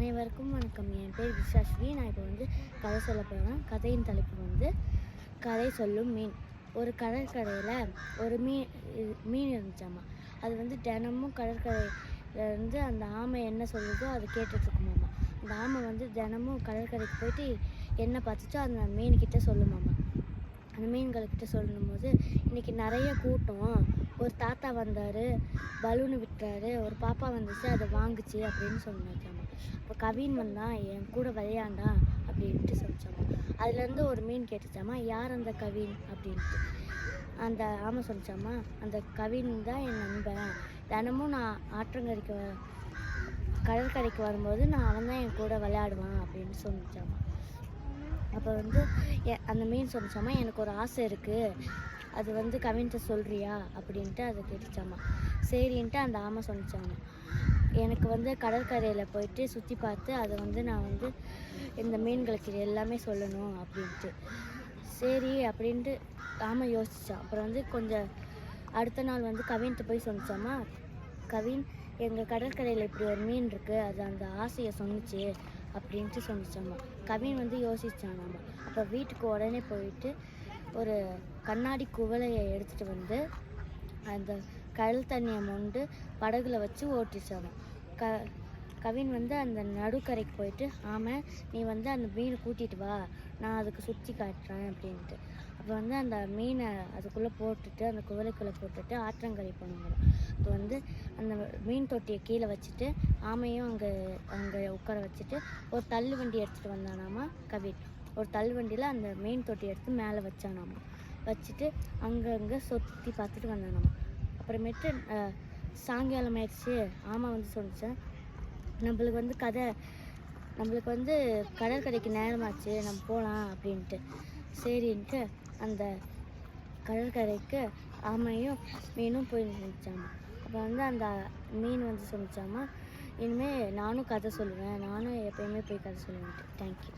அனைவருக்கும் வணக்கம். என் பேர் விசாஸ்வி. நான் இப்போ வந்து கதை சொல்ல போகிறேன் கதையின் தலைப்பு வந்து கதை சொல்லும் மீன். ஒரு கடற்கரையில் ஒரு மீன் மீன் இருந்துச்சாமா? அது வந்து தினமும் கடற்கரையில் இருந்து அந்த ஆமை என்ன சொல்லுதோ அதை கேட்டுட்ருக்குமாம்மா அந்த ஆமை வந்து தினமும் கடற்கரைக்கு போயிட்டு என்ன பார்த்துச்சோ அந்த மீன்கிட்ட சொல்லுமாம்மா மீன்கள்கிட்ட சொல்லும் போது இன்றைக்கி நிறைய கூட்டம். ஒரு தாத்தா வந்தார் பலூனு விட்டாரு ஒரு பாப்பா வந்துச்சு அதை வாங்குச்சு அப்படின்னு சொன்னாச்சாமா அப்போ கவின் வந்தான் என் கூட விளையாண்டான் அப்படின்ட்டு சொல்லிச்சாமா. அதுலேருந்து ஒரு மீன் கேட்டுச்சாமா யார் அந்த கவின்? அப்படின்ட்டு. அந்த ஆமாம் சொல்லிச்சாமா. அந்த கவின் தான் என் நண்பன். தினமும் நான் ஆற்றங்கரைக்கு வ- கடற்கரைக்கு வரும்போது நான் அவன் தான் என் கூட விளையாடுவான் அப்படின்னு சொன்னிச்சாமா அப்போ வந்து எ- அந்த மீன் சொன்னிச்சாமா எனக்கு ஒரு ஆசை இருக்குது அது வந்து கவின்கிட்ட சொல்கிறியா அப்படின்ட்டு அதை கேட்டுச்சாமா. சரின்ட்டு அந்த ஆமை சொன்னிச்சாமா. எனக்கு வந்து கடற்கரையில் போயிட்டு சுற்றி பார்த்து அதை வந்து நான் வந்து இந்த மீன்களுக்கு எல்லாமே சொல்லணும் அப்படின்ட்டு. சரி அப்படின்ட்டு ஆமை யோசிச்சான் அப்புறம் வந்து கொஞ்சம் அடுத்த நாள் வந்து கவின்கிட்ட போய் சொன்னிச்சாமா கவின் எங்கள் கடற்கரையில் இப்படி ஒரு மீன் இருக்குது அது அந்த ஆசையை சொன்னுச்சு. அப்படின்ட்டு சொன்னிச்சாமா கவின் வந்து யோசிச்சானாமா அப்போ வீட்டுக்கு உடனே போயிட்டு ஒரு கண்ணாடி குவளையை எடுத்துகிட்டு வந்து அந்த கடல் தண்ணியை மொண்டு படகுல வச்சு ஓட்டிச்சாமா க கவின் வந்து அந்த நடுக்கரைக்கு போயிட்டு ஆமாம் நீ வந்து அந்த மீனை கூட்டிகிட்டு வா நான் அதுக்கு சுற்றி காட்டுறேன் அப்படின்ட்டு அப்போ வந்து அந்த மீனை அதுக்குள்ளே போட்டுட்டு அந்த குவளைக்குள்ளே போட்டுட்டு ஆற்றங்கரை போனாங்க அப்போ வந்து அந்த மீன் தொட்டியை கீழே வச்சுட்டு ஆமையும் அங்கே அங்கே உட்கார வச்சுட்டு ஒரு தள்ளு வண்டி எடுத்துகிட்டு வந்தானாமா கவின். ஒரு தள்ளு வண்டியில் அந்த மீன் தொட்டி எடுத்து மேலே வச்சானாமா. வச்சுட்டு அங்கங்கே சுற்றி பார்த்துட்டு வந்தானாமா. அப்புறமேட்டு சாயங்காலம் ஆயிடுச்சு. ஆமாம் வந்து சொன்னிச்சேன் நம்மளுக்கு வந்து கதை நம்மளுக்கு வந்து கடற்கரைக்கு நேரமாச்சு நம்ம போகலாம் அப்படின்ட்டு. சரின்ட்டு அந்த கடற்கரைக்கு ஆமையும் மீனும் போய் நினைச்சாமா அப்போ வந்து அந்த மீன் வந்து சொன்னிச்சாமா இனிமேல் நானும் கதை சொல்லுவேன். நானும் எப்பயுமே போய் கதை சொல்லுவேன்ட்டு. தேங்க்யூ